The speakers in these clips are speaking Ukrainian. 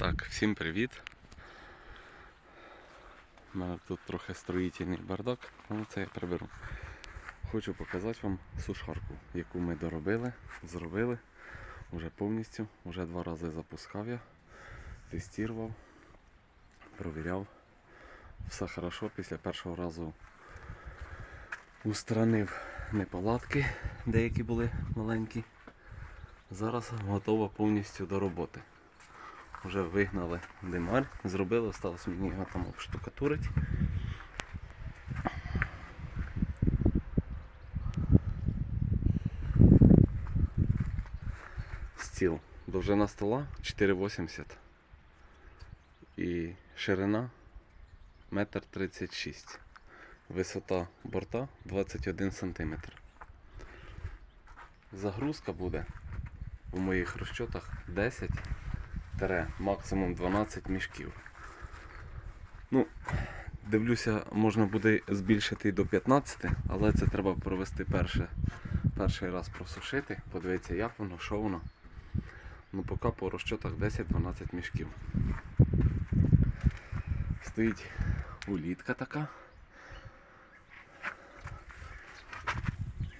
Так, всім привіт. У мене тут трохи строїтельний бардак, але це я приберу. Хочу показати вам сушарку, яку ми доробили, зробили вже повністю. Вже два рази запускав я, тестував, провіряв. Все хорошо, після першого разу устранив неполадки, деякі були маленькі. Зараз готова повністю до роботи. Вже вигнали димар, зробили, осталось мені його там обштукатурити. Стіл. Довжина стола 4,80 і ширина 1,36 м. Висота борта 21 см. Загрузка буде у моїх розчотах 10 тире, максимум 12 мішків. Ну, дивлюся, можна буде збільшити до 15, але це треба провести перше, перший раз просушити, подивитися, як воно, що воно. Ну, поки по розчотах 10-12 мішків. Стоїть улітка така.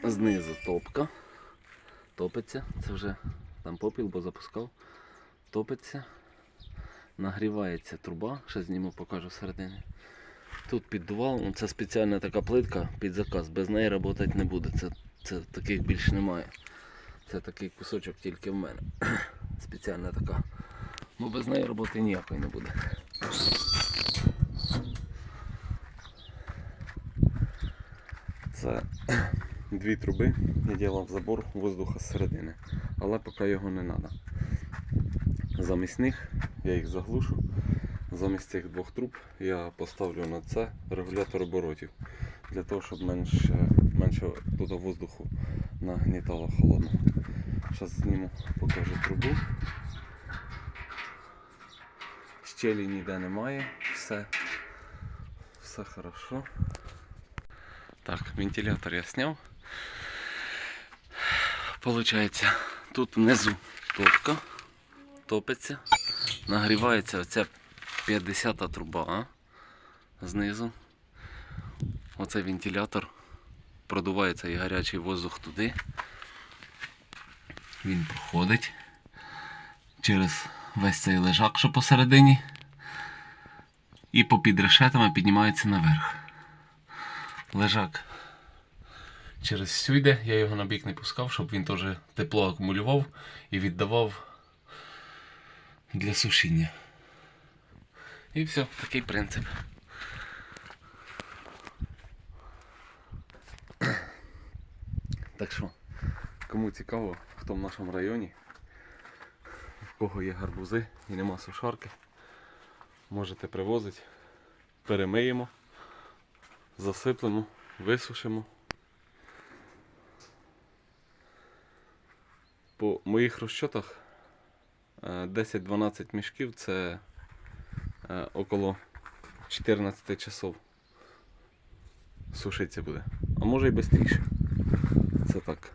Знизу топка. Топиться. Це вже там попіл, бо запускав. Топиться. Нагрівається труба, ще зніму, покажу всередині. Тут піддувал, ну це спеціальна така плитка під заказ, без неї працювати не буде. Це, це таких більш немає. Це такий кусочок тільки в мене. Спеціальна така. Ну без неї роботи ніякої не буде. Це дві труби. Я робив забор воздуха зсередини. Але поки його не треба. Замість них я їх заглушу. Замість цих двох труб я поставлю на це регулятор оборотів. Для того, щоб менше, менше туди воздуху нагнітало холодного. Зараз зніму, покажу трубу. Щелі ніде немає, все, все хорошо. Так, вентилятор я сняв. Получається, тут внизу топка топиться, нагрівається оця 50-та труба знизу. Оцей вентилятор продувається і гарячий воздух туди. Він проходить через весь цей лежак, що посередині. І попід решетами піднімається наверх. Лежак через всю йде, я його на бік не пускав, щоб він теж тепло акумулював і віддавав для сушіння. І все, такий принцип. Так що, кому цікаво, хто в нашому районі, в кого є гарбузи і нема сушарки, можете привозити, перемиємо, засиплемо, висушимо. По моїх розчотах 10-12 мішків це е, около 14 часов сушиться буде. А може і швидше. Це так.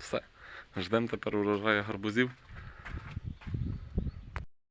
Все. Ждемо тепер урожаю гарбузів.